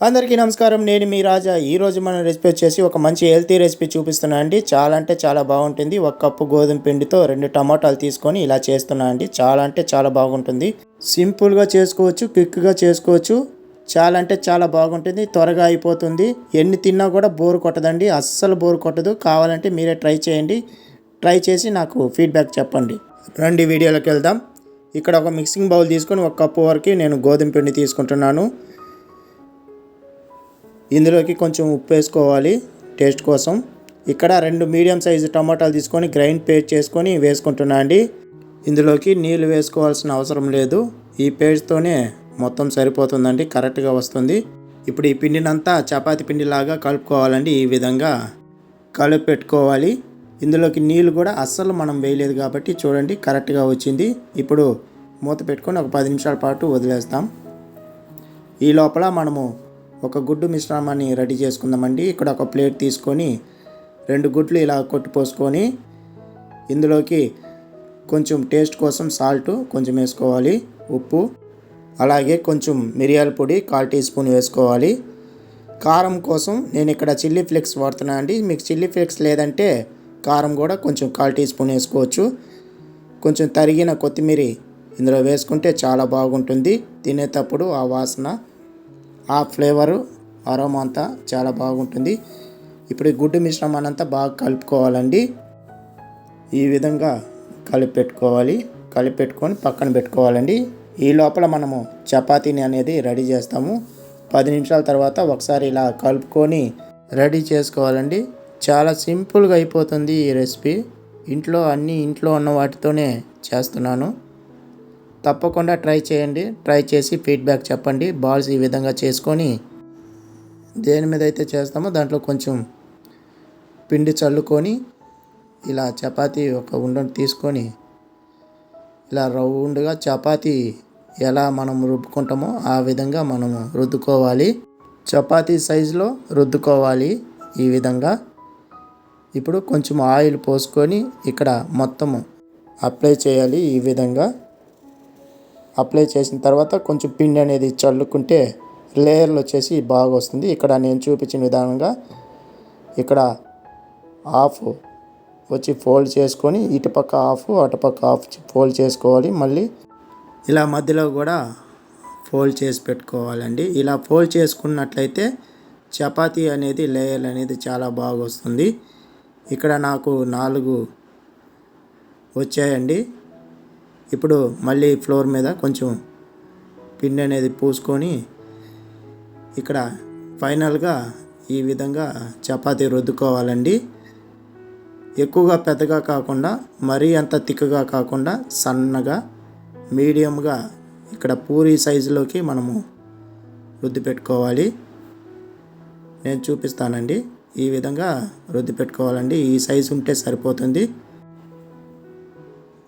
అందరికీ నమస్కారం. నేను మీ రాజా. ఈరోజు మనం రెసిపీ వచ్చేసి ఒక మంచి హెల్తీ రెసిపీ చూపిస్తున్నా అండి. చాలా అంటే చాలా బాగుంటుంది. ఒక కప్పు గోధుమ పిండితో రెండు టమాటాలు తీసుకొని ఇలా చేస్తున్నా అండి. చాలా అంటే చాలా బాగుంటుంది. సింపుల్గా చేసుకోవచ్చు క్విక్గా చేసుకోవచ్చు. చాలా అంటే చాలా బాగుంటుంది. త్వరగా అయిపోతుంది. ఎన్ని తిన్నా కూడా బోర్ కొట్టదండి. అస్సలు బోర్ కొట్టదు. కావాలంటే మీరే ట్రై చేయండి. ట్రై చేసి నాకు ఫీడ్బ్యాక్ చెప్పండి. రండి వీడియోలోకి వెళ్దాం. ఇక్కడ ఒక మిక్సింగ్ బౌల్ తీసుకొని ఒక కప్పు వరకు నేను గోధుమ పిండి తీసుకుంటున్నాను. ఇందులోకి కొంచెం ఉప్పు వేసుకోవాలి టేస్ట్ కోసం. ఇక్కడ రెండు మీడియం సైజు టమాటాలు తీసుకొని గ్రైండ్ పేస్ట్ చేసుకొని వేసుకుంటున్నా అండి. ఇందులోకి నీళ్ళు వేసుకోవాల్సిన అవసరం లేదు. ఈ పేస్ట్తోనే మొత్తం సరిపోతుందండి కరెక్ట్గా వస్తుంది. ఇప్పుడు ఈ పిండినంతా చపాతి పిండిలాగా కలుపుకోవాలండి ఈ విధంగా కలిపి పెట్టుకోవాలి ఇందులోకి నీళ్ళు కూడా అస్సలు మనం వేయలేదు కాబట్టి చూడండి కరెక్ట్గా వచ్చింది. ఇప్పుడు మూత పెట్టుకొని ఒక పది నిమిషాల పాటు వదిలేస్తాం. ఈ లోపల మనము ఒక గుడ్డు మిశ్రమాన్ని రెడీ చేసుకుందామండి. ఇక్కడ ఒక ప్లేట్ తీసుకొని రెండు గుడ్లు ఇలా కొట్టిపోసుకొని ఇందులోకి కొంచెం టేస్ట్ కోసం సాల్ట్ కొంచెం వేసుకోవాలి. ఉప్పు అలాగే కొంచెం మిరియాల పొడి కాల్ టీ స్పూన్ వేసుకోవాలి. కారం కోసం నేను ఇక్కడ చిల్లీ ఫ్లేక్స్ వాడుతున్నా అండి. మీకు చిల్లీ ఫ్లేక్స్ లేదంటే కారం కూడా కొంచెం కాల్ టీ స్పూన్ వేసుకోవచ్చు. కొంచెం తరిగిన కొత్తిమీర ఇందులో వేసుకుంటే చాలా బాగుంటుంది. తినేటప్పుడు ఆ వాసన ఆ ఫ్లేవరు అరోమా అంతా చాలా బాగుంటుంది. ఇప్పుడు ఈ గుడ్డు మిశ్రమాన్ని అంతా బాగా కలుపుకోవాలండి. ఈ విధంగా కలిపి పెట్టుకోవాలి కలిపి పెట్టుకొని పక్కన పెట్టుకోవాలండి. ఈ లోపల మనము చపాతీని అనేది రెడీ చేస్తాము. పది నిమిషాల తర్వాత ఒకసారి ఇలా కలుపుకొని రెడీ చేసుకోవాలండి. చాలా సింపుల్గా అయిపోతుంది ఈ రెసిపీ. ఇంట్లో అన్నీ ఇంట్లో ఉన్న వాటితోనే చేస్తున్నాను. తప్పకుండా ట్రై చేయండి. ట్రై చేసి ఫీడ్బ్యాక్ చెప్పండి. బాల్స్ ఈ విధంగా చేసుకొని దేని మీద అయితే చేస్తామో దాంట్లో కొంచెం పిండి చల్లుకొని ఇలా చపాతీ ఒక ఉండను తీసుకొని ఇలా రౌండ్గా చపాతీ ఎలా మనం రుబ్బుకుంటామో ఆ విధంగా మనము రుద్దుకోవాలి. చపాతీ సైజులో రుద్దుకోవాలి ఈ విధంగా. ఇప్పుడు కొంచెం ఆయిల్ పోసుకొని ఇక్కడ మొత్తము అప్లై చేయాలి ఈ విధంగా. అప్లై చేసిన తర్వాత కొంచెం పిండి అనేది చల్లుకుంటే లేయర్లు వచ్చేసి బాగా వస్తుంది. ఇక్కడ నేను చూపించిన విధానంగా ఇక్కడ ఆఫ్ వచ్చి ఫోల్డ్ చేసుకొని ఇటుపక్క ఆఫ్ అటుపక్క ఆఫ్ ఫోల్డ్ చేసుకోవాలి. మళ్ళీ ఇలా మధ్యలో కూడా ఫోల్డ్ చేసి పెట్టుకోవాలండి. ఇలా ఫోల్డ్ చేసుకున్నట్లయితే చపాతీ అనేది లేయర్ అనేది చాలా బాగా వస్తుంది. ఇక్కడ నాకు నాలుగు వచ్చాయండి. ఇప్పుడు మళ్ళీ ఫ్లోర్ మీద కొంచెం పిండి అనేది పూసుకొని ఇక్కడ ఫైనల్గా ఈ విధంగా చపాతీ రుద్దుకోవాలండి. ఎక్కువగా పెద్దగా కాకుండా మరీ అంత తిక్కగా కాకుండా సన్నగా మీడియంగా ఇక్కడ పూరి సైజులోకి మనము రుద్ది పెట్టుకోవాలి నేను చూపిస్తానండి. ఈ విధంగా రుద్ది పెట్టుకోవాలండి ఈ సైజు ఉంటే సరిపోతుంది.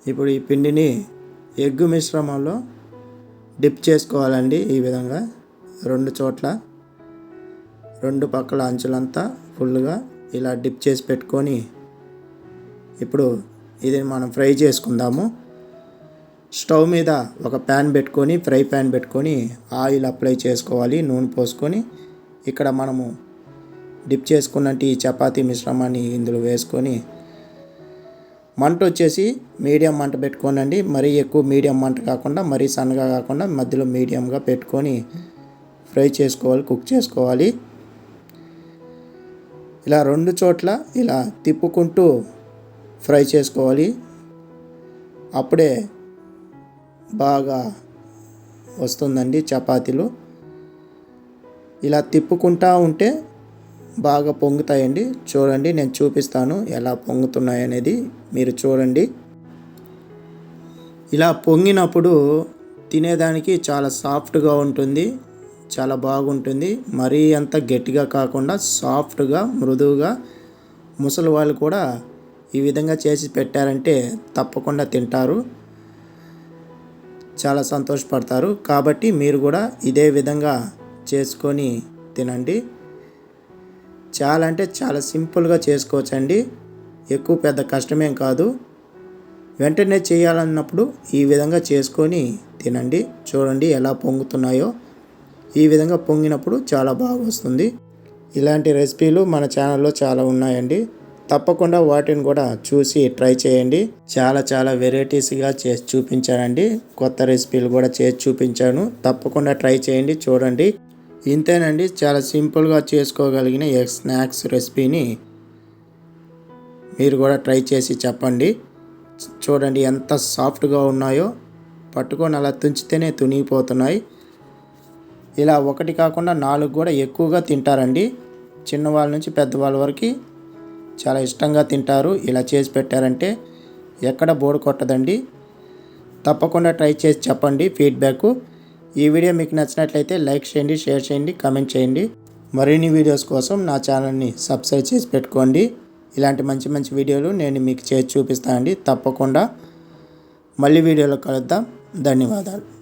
ఇప్పుడు ఈ పిండిని ఎగ్గు మిశ్రమంలో డిప్ చేసుకోవాలండి ఈ విధంగా. రెండు చోట్ల రెండు పక్కల అంచులంతా ఫుల్గా ఇలా డిప్ చేసి పెట్టుకొని ఇప్పుడు ఇది మనం ఫ్రై చేసుకుందాము. స్టవ్ మీద ఒక ప్యాన్ పెట్టుకొని ఫ్రై ప్యాన్ పెట్టుకొని ఆయిల్ అప్లై చేసుకోవాలి. నూనె పోసుకొని ఇక్కడ మనము డిప్ చేసుకున్నట్టు ఈ చపాతీ మిశ్రమాన్ని ఇందులో వేసుకొని మంట వచ్చేసి మీడియం మంట పెట్టుకోనండి. మరీ ఎక్కువ మీడియం మంట కాకుండా మరీ సన్నగా కాకుండా మధ్యలో మీడియంగా పెట్టుకొని ఫ్రై చేసుకోవాలి కుక్ చేసుకోవాలి. ఇలా రెండు చోట్ల ఇలా తిప్పుకుంటూ ఫ్రై చేసుకోవాలి. అప్పుడే బాగా వస్తుందండి చపాతీలు. ఇలా తిప్పుకుంటా ఉంటే బాగా పొంగుతాయండి. చూడండి నేను చూపిస్తాను ఎలా పొంగుతున్నాయి అనేది. మీరు చూడండి. ఇలా పొంగినప్పుడు తినేదానికి చాలా సాఫ్ట్గా ఉంటుంది చాలా బాగుంటుంది. మరీ అంత గట్టిగా కాకుండా సాఫ్ట్గా మృదువుగా ముసలి వాళ్ళు కూడా ఈ విధంగా చేసి పెట్టారంటే తప్పకుండా తింటారు. చాలా సంతోషపడతారు. కాబట్టి మీరు కూడా ఇదే విధంగా చేసుకొని తినండి. చాలా అంటే చాలా సింపుల్గా చేసుకోవచ్చండి. ఎక్కువ పెద్ద కష్టమేం కాదు. వెంటనే చేయాలన్నప్పుడు ఈ విధంగా చేసుకొని తినండి. చూడండి ఎలా పొంగుతున్నాయో. ఈ విధంగా పొంగినప్పుడు చాలా బాగా వస్తుంది ఇలాంటి రెసిపీలు మన ఛానల్లో చాలా ఉన్నాయండి. తప్పకుండా వాటిని కూడా చూసి ట్రై చేయండి. చాలా చాలా వెరైటీస్గా చేసి చూపించానండి. కొత్త రెసిపీలు కూడా చేసి చూపించాను. తప్పకుండా ట్రై చేయండి చూడండి. ఇంతేనండి చాలా సింపుల్గా చేసుకోగలిగిన ఎగ్ స్నాక్స్ రెసిపీని మీరు కూడా ట్రై చేసి చెప్పండి. చూడండి ఎంత సాఫ్ట్గా ఉన్నాయో. పట్టుకొని అలా తుంచితేనే తునిగిపోతున్నాయి. ఇలా ఒకటి కాకుండా నాలుగు కూడా ఎక్కువగా తింటారండి. చిన్నవాళ్ళ నుంచి పెద్దవాళ్ళ వరకు చాలా ఇష్టంగా తింటారు. ఇలా చేసి పెట్టారంటే ఎక్కడ బోర్డు కొట్టదండి. తప్పకుండా ట్రై చేసి చెప్పండి ఫీడ్బ్యాక్. ఈ వీడియో మీకు నచ్చినట్లయితే లైక్ చేయండి షేర్ చేయండి కామెంట్ చేయండి. మరిన్ని వీడియోస్ కోసం నా ఛానల్ని సబ్స్క్రైబ్ చేసి పెట్టుకోండి. ఇలాంటి మంచి మంచి వీడియోలు నేను మీకు చేసి చూపిస్తానండి. తప్పకుండా. మళ్ళీ వీడియోలో కలుద్దాం. ధన్యవాదాలు.